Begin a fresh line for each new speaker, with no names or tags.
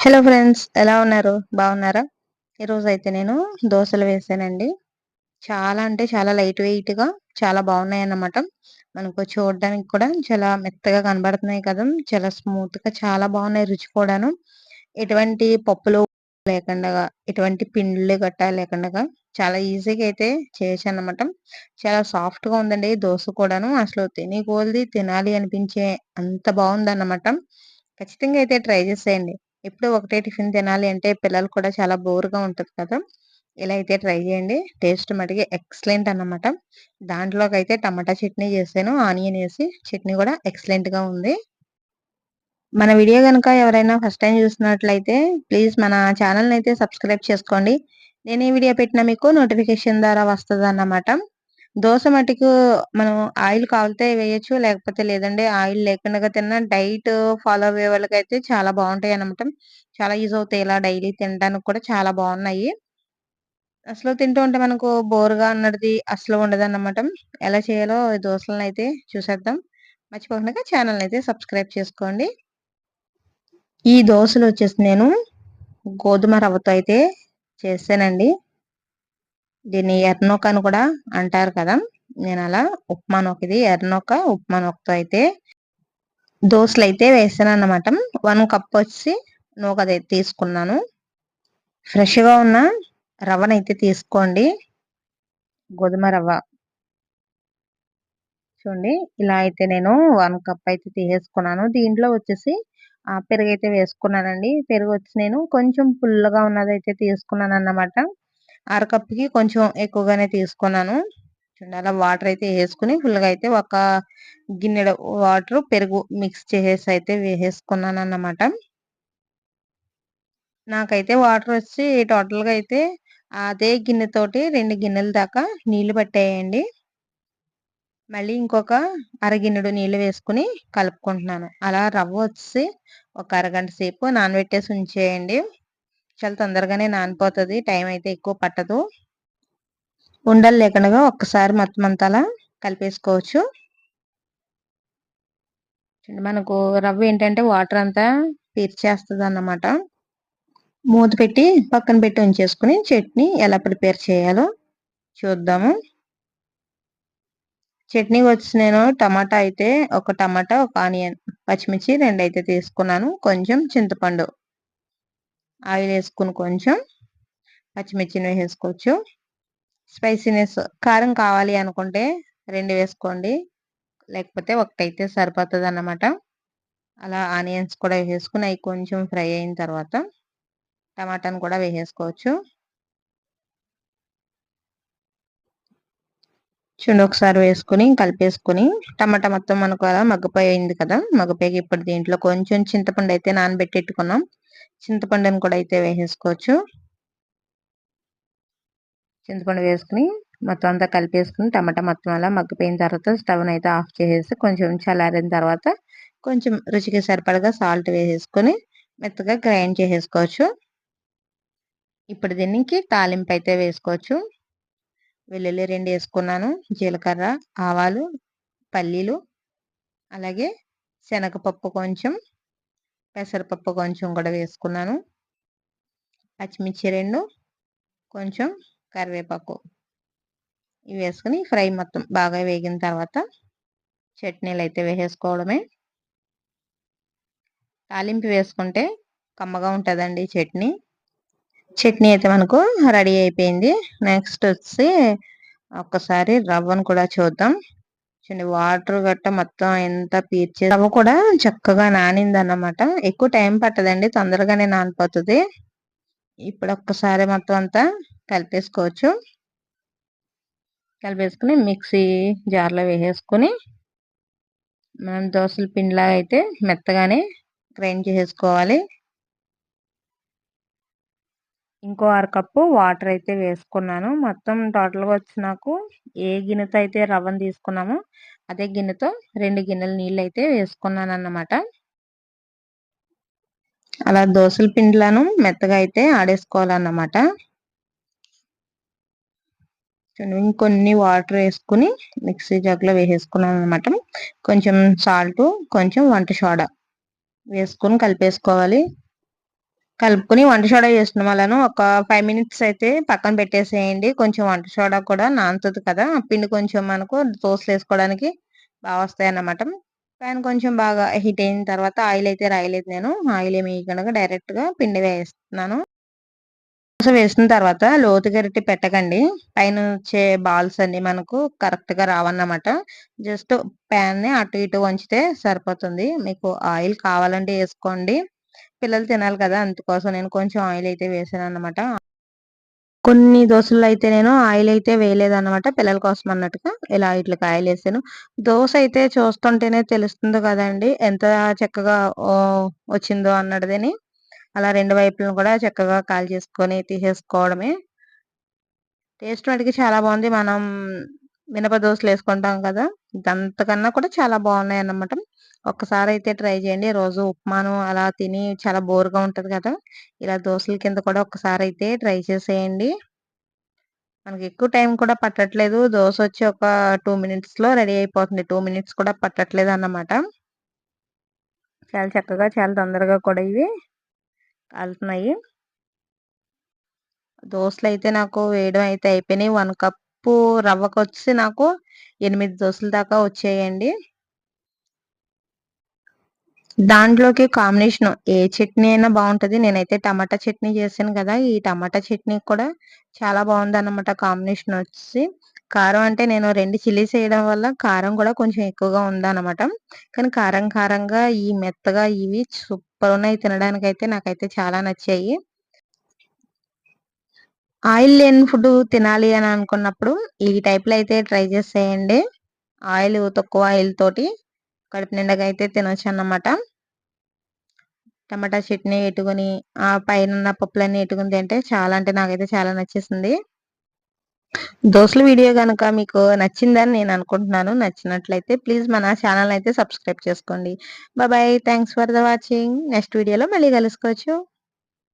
Hello friends ఎలా ఉన్నారు? బాగున్నారా? ఈరోజు అయితే నేను దోశలు వేసానండి. చాలా అంటే చాలా లైట్ వెయిట్గా చాలా బాగున్నాయి అన్నమాట మనకు చూడడానికి కూడా చాలా మెత్తగా కనబడుతున్నాయి కదా చాలా స్మూత్గా చాలా బాగున్నాయి రుచి కూడాను. ఎటువంటి పప్పులు లేకుండా ఎటువంటి పిండిలు గట్టా లేకుండా చాలా ఈజీగా అయితే చేయొచ్చు అన్నమాట చాలా సాఫ్ట్గా ఉందండి దోశ కూడాను. అసలు తిని కోల్ది తినాలి అనిపించే అంత బాగుంది అన్నమాట ఖచ్చితంగా అయితే ట్రై చేసేయండి. ఎప్పుడు ఒకటే టిఫిన్ తినాలి అంటే పిల్లలు కూడా చాలా బోర్గా ఉంటుంది కదా! ఇలా అయితే ట్రై చేయండి. టేస్ట్ మటుకి ఎక్సలెంట్ అన్నమాట. దాంట్లోకి అయితే టమాటా చట్నీ చేశాను. ఆనియన్ వేసి చట్నీ కూడా ఎక్సలెంట్గా ఉంది. మన వీడియో కనుక ఎవరైనా ఫస్ట్ టైం చూసినట్లయితే ప్లీజ్ మన ఛానల్ని అయితే సబ్స్క్రైబ్ చేసుకోండి. నేను ఈ వీడియో పెట్టినా మీకు నోటిఫికేషన్ ద్వారా వస్తుంది అన్నమాట దోశ మటుకు మనం ఆయిల్ కావాలితే వేయచ్చు లేకపోతే లేదండి ఆయిల్ లేకుండా తిన్నా డైట్ ఫాలో అయ్యే వాళ్ళకైతే చాలా బాగుంటాయి అనమాట చాలా యూజ్ అవుతాయి ఇలా డైలీ తినడానికి కూడా చాలా బాగున్నాయి. అసలు తింటూ ఉంటే మనకు బోర్గా అన్నది అసలు ఉండదు అన్నమాట. ఎలా చేయాలో దోశలను అయితే చూసేద్దాం. మర్చిపోకుండా ఛానల్ అయితే సబ్స్క్రైబ్ చేసుకోండి. ఈ దోశలు వచ్చేసి నేను గోధుమ రవ్వతో అయితే చేసానండి దీన్ని ఎర్నొక అని కూడా అంటారు కదా. నేను అలా ఉప్మా నొక్కది. ఎర్నొక ఉప్మా నొక్కతో అయితే దోశలు అయితే వేసాను అన్నమాట వన్ కప్ వచ్చి నూక తీసుకున్నాను. ఫ్రెష్గా ఉన్న రవ్వనైతే తీసుకోండి. గోధుమ రవ్వ. చూడండి ఇలా అయితే నేను వన్ కప్ అయితే తీసేసుకున్నాను. దీంట్లో వచ్చేసి పెరుగు అయితే వేసుకున్నానండి. పెరుగు వచ్చి నేను కొంచెం పుల్లగా ఉన్నది అయితే తీసుకున్నాను అన్నమాట అరకప్పుకి కొంచెం ఎక్కువగానే తీసుకున్నాను. చూడండి అలా వాటర్ అయితే వేసుకుని ఫుల్గా అయితే ఒక గిన్నె వాటర్ పెరుగు మిక్స్ చేసేసి అయితే వేసేసుకున్నాను అన్నమాట నాకైతే వాటర్ వచ్చి టోటల్గా అయితే అదే గిన్నెతోటి రెండు గిన్నెల దాకా నీళ్ళు పట్టేయండి. మళ్ళీ ఇంకొక అరగిన్నెడు నీళ్ళు వేసుకుని కలుపుకుంటున్నాను. అలా రవ్వ వచ్చి ఒక అరగంట సేపు నానబెట్టేసి ఉంచేయండి. చాలా తొందరగానే నానిపోతుంది. టైం అయితే ఎక్కువ పట్టదు. ఉండలు లేకుండా ఒక్కసారి మొత్తం అంతా కలిపేసుకోవచ్చు. మనకు రవ్వ ఏంటంటే వాటర్ అంతా పీర్చేస్తుంది అన్నమాట మూత పెట్టి పక్కన పెట్టి ఉంచేసుకుని చట్నీ ఎలా ప్రిపేర్ చేయాలో చూద్దాము. చట్నీ వచ్చి నేను టమాటా అయితే ఒక టమాటా ఒక ఆనియన్ పచ్చిమిర్చి రెండు అయితే తీసుకున్నాను. కొంచెం చింతపండు. ఆయిల్ వేసుకుని కొంచెం పచ్చిమిర్చిని వేసుకోవచ్చు స్పైసీనెస్ కారం కావాలి అనుకుంటే రెండు వేసుకోండి. లేకపోతే ఒకటైతే సరిపోతుంది అన్నమాట అలా ఆనియన్స్ కూడా వేసుకుని అవి కొంచెం ఫ్రై అయిన తర్వాత టమాటాను కూడా వేసేసుకోవచ్చు. చూడండి ఒకసారి వేసుకుని కలిపేసుకుని టమాటా మొత్తం మనకు అలా మగ్గిపోయింది కదా మగ్గిపోయి ఇప్పుడు దీంట్లో కొంచెం చింతపండు అయితే నానబెట్టెట్టుకున్నాం. చింతపండుని కూడా అయితే వేసేసుకోవచ్చు. చింతపండు వేసుకుని మొత్తం అంతా కలిపేసుకుని టమాటా మొత్తం అలా మగ్గిపోయిన తర్వాత స్టవ్ని అయితే ఆఫ్ చేసేసి కొంచెం చల్లారిన తర్వాత కొంచెం రుచికి సరిపడగా సాల్ట్ వేసేసుకొని మెత్తగా గ్రైండ్ చేసేసుకోవచ్చు. ఇప్పుడు దీనికి తాలింపు అయితే వేసుకోవచ్చు. వెల్లుల్లి రెండు వేసుకున్నాను జీలకర్ర ఆవాలు పల్లీలు అలాగే శనగపప్పు కొంచెం పెసరపప్పు కొంచెం కూడా వేసుకున్నాను. పచ్చిమిర్చి రెండు కొంచెం కరివేపాకు. ఇవి వేసుకుని ఫ్రై మొత్తం బాగా వేగిన తర్వాత చట్నీలు అయితే వేసేసుకోవడమే. తాలింపు వేసుకుంటే కమ్మగా ఉంటుందండి చట్నీ. చట్నీ అయితే మనకు రెడీ అయిపోయింది. నెక్స్ట్ వచ్చి ఒక్కసారి రవ్వను కూడా చూద్దాం. చూడండి వాటర్ గట్ట మొత్తం ఎంత పీర్చే రవ్వ కూడా చక్కగా నానింది అన్నమాట ఎక్కువ టైం పట్టదండి తొందరగానే నానిపోతుంది. ఇప్పుడు ఒక్కసారి మొత్తం అంతా కలిపేసుకోవచ్చు. కలిపేసుకుని మిక్సీ జార్లో వేసేసుకుని మనం దోశల పిండిలాగా అయితే మెత్తగానే గ్రైండ్ చేసేసుకోవాలి. ఇంకో అరకప్పు వాటర్ అయితే వేసుకున్నాను. మొత్తం టోటల్గా వచ్చి నాకు ఏ గిన్నెతో అయితే రవ్వను తీసుకున్నామో అదే గిన్నెతో రెండు గిన్నెల నీళ్ళు అయితే వేసుకున్నాను అన్నమాట. అలా దోశల పిండిలను మెత్తగా అయితే ఆడేసుకోవాలన్నమాట. ఇంకొన్ని వాటర్ వేసుకుని మిక్సీ జగ్లో వేసేసుకున్నాను అనమాట కొంచెం సాల్ట్ కొంచెం వంట సోడా వేసుకొని కలిపేసుకోవాలి. కలుపుకొని వంట సోడా చేస్తున్నాం అలాను. ఒక ఫైవ్ మినిట్స్ అయితే పక్కన పెట్టేసేయండి. కొంచెం వంట సోడా కూడా నానుతుంది కదా. పిండి కొంచెం మనకు దోశలు వేసుకోవడానికి బాగా వస్తాయి అన్నమాట ప్యాన్ కొంచెం బాగా హీట్ అయిన తర్వాత ఆయిల్ అయితే రాయలేదు నేను. ఆయిల్ ఏమి వేయకుండా డైరెక్ట్గా పిండి వేస్తున్నాను. దోశ వేసిన తర్వాత లోతు గరిటె పెట్టకండి. పైన వచ్చే బాల్స్ అన్ని మనకు కరెక్ట్గా రావన్నమాట. జస్ట్ ప్యాన్ని అటు ఇటు వంచితే సరిపోతుంది. మీకు ఆయిల్ కావాలంటే వేసుకోండి. పిల్లలు తినాలి కదా అందుకోసం నేను కొంచెం ఆయిల్ అయితే వేసాను అనమాట కొన్ని దోశలు అయితే నేను ఆయిల్ అయితే వేయలేదు అనమాట పిల్లల కోసం అన్నట్టుగా. ఇలా వీటికి ఆయిల్ వేసాను. దోశ అయితే చూస్తుంటేనే తెలుస్తుంది కదండి ఎంత చక్కగా వచ్చిందో అన్నదని అలా రెండు వైపులను కూడా చక్కగా కాల్ చేసుకొని తీసేసుకోవడమే. టేస్ట్ మటుకి చాలా బాగుంది. మనం మినప దోశలు వేసుకుంటాం కదా అంతకన్నా కూడా చాలా బాగున్నాయి అన్నమాట ఒక్కసారి అయితే ట్రై చేయండి. రోజు ఉప్మాను అలా తిని చాలా బోర్గా ఉంటుంది కదా ఇలా దోశల కింద కూడా ఒక్కసారి అయితే ట్రై చేసేయండి. మనకి ఎక్కువ టైం కూడా పట్టట్లేదు. దోశ వచ్చి ఒక టూ మినిట్స్లో రెడీ అయిపోతుంది. టూ మినిట్స్ కూడా పట్టట్లేదు అన్నమాట చాలా చక్కగా చాలా తొందరగా కూడా ఇవి కాలుతున్నాయి. దోశలు అయితే నాకు వేయడం అయితే అయిపోయినాయి. వన్ కప్ పప్పు రవ్వకు వచ్చి నాకు ఎనిమిది దోశల దాకా వచ్చాయండి. దాంట్లోకి కాంబినేషన్ ఏ చట్నీ అయినా బాగుంటుంది. నేనైతే టమాటా చట్నీ చేశాను కదా ఈ టమాటా చట్నీ కూడా చాలా బాగుంది అనమాట కాంబినేషన్ వచ్చి. కారం అంటే నేను రెండు చిల్లీస్ వేయడం వల్ల కారం కూడా కొంచెం ఎక్కువగా ఉందన్నమాట. కానీ కారం కారంగా ఈ మెత్తగా ఇవి సూపర్ ఉన్నాయి తినడానికి అయితే నాకైతే చాలా నచ్చాయి. ఆయిల్ లేని ఫుడ్ తినాలి అని అనుకున్నప్పుడు ఈ టైప్లో అయితే ట్రై చేసేయండి. ఆయిల్ తక్కువ ఆయిల్ తోటి కడుపు నిండగా అయితే తినొచ్చు అన్నమాట. టమాటా చట్నీ ఎట్టుకొని ఆ పైన ఉన్న పప్పులన్నీ ఎట్టుకుని తింటే చాలా అంటే నాకైతే చాలా నచ్చేసింది. దోశల వీడియో కనుక మీకు నచ్చిందని నేను అనుకుంటున్నాను. నచ్చినట్లయితే ప్లీజ్ మన ఛానల్ అయితే సబ్స్క్రైబ్ చేసుకోండి. Bye thanks for the watching next వీడియోలో మళ్ళీ కలుసుకోవచ్చు.